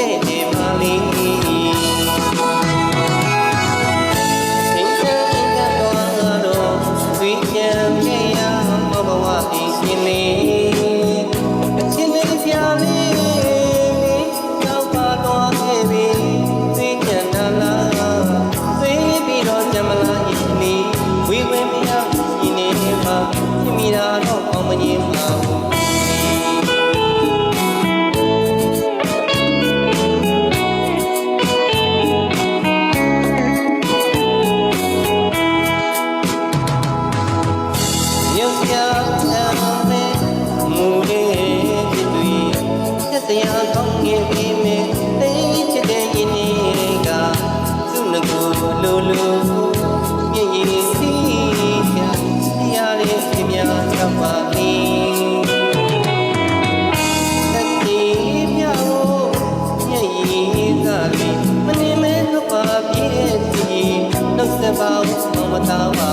ခဲ့နေပါလိမ့်ဝီဝဲမြောက်ဒီနေမှာမိမိသာတော့အောင်မငြင်းပါဘူး about, no matter what.